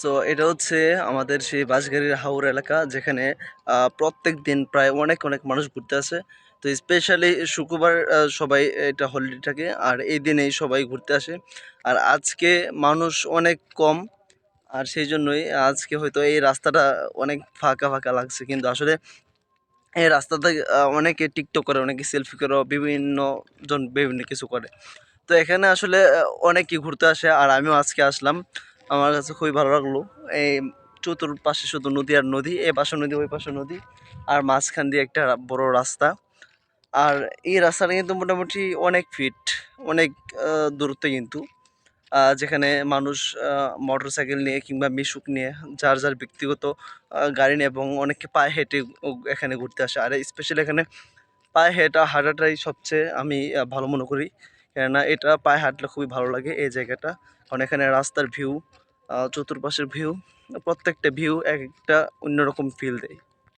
So এটা হচ্ছে আমাদের সেই বাঁশগাড়ির হাওর এলাকা, যেখানে প্রত্যেক দিন প্রায় অনেক অনেক মানুষ ঘুরতে আসে। তো স্পেশালি শুক্রবার সবাই এটা হলিডে থাকে, আর এই দিনেই সবাই ঘুরতে আসে। আর আজকে মানুষ অনেক কম, আর সেই জন্যই আজকে হয়তো এই রাস্তাটা অনেক ফাঁকা ফাঁকা লাগছে। কিন্তু আসলে এই রাস্তাতে অনেকে টিকটক করে, অনেকে সেলফি করে, বিভিন্ন জন, বিভিন্ন কিছু করে। তো এখানে আসলে অনেকেই ঘুরতে আসে, আর আমিও আজকে আসলাম। আমার কাছে খুবই ভালো লাগল। এই চতুর্পাশে শুধু নদী আর নদী, এ পাশে নদী, ওই পাশে নদী আর মাঝখান দিয়ে একটা বড় রাস্তা। আর এই রাস্তাটা কিন্তু মোটামুটি অনেক ফিট অনেক দূরত্বে কিন্তু। যেখানে মানুষ মোটর সাইকেল নিয়ে কিংবা মিশুক নিয়ে যার যার ব্যক্তিগত গাড়ি নিয়ে এবং অনেকে পায়ে হেঁটে এখানে ঘুরতে আসে। আর স্পেশালি এখানে পায়ে হেঁটা হাঁটাটাই সবচেয়ে আমি ভালো মনে করি। কেননা এটা পায়ে হাঁটলে খুবই ভালো লাগে এই জায়গাটা। কারণ এখানে রাস্তার ভিউ চতুর্পাশের ভিউ প্রত্যেকটা ভিউ এক একটা অন্যরকম ফিল দেয়।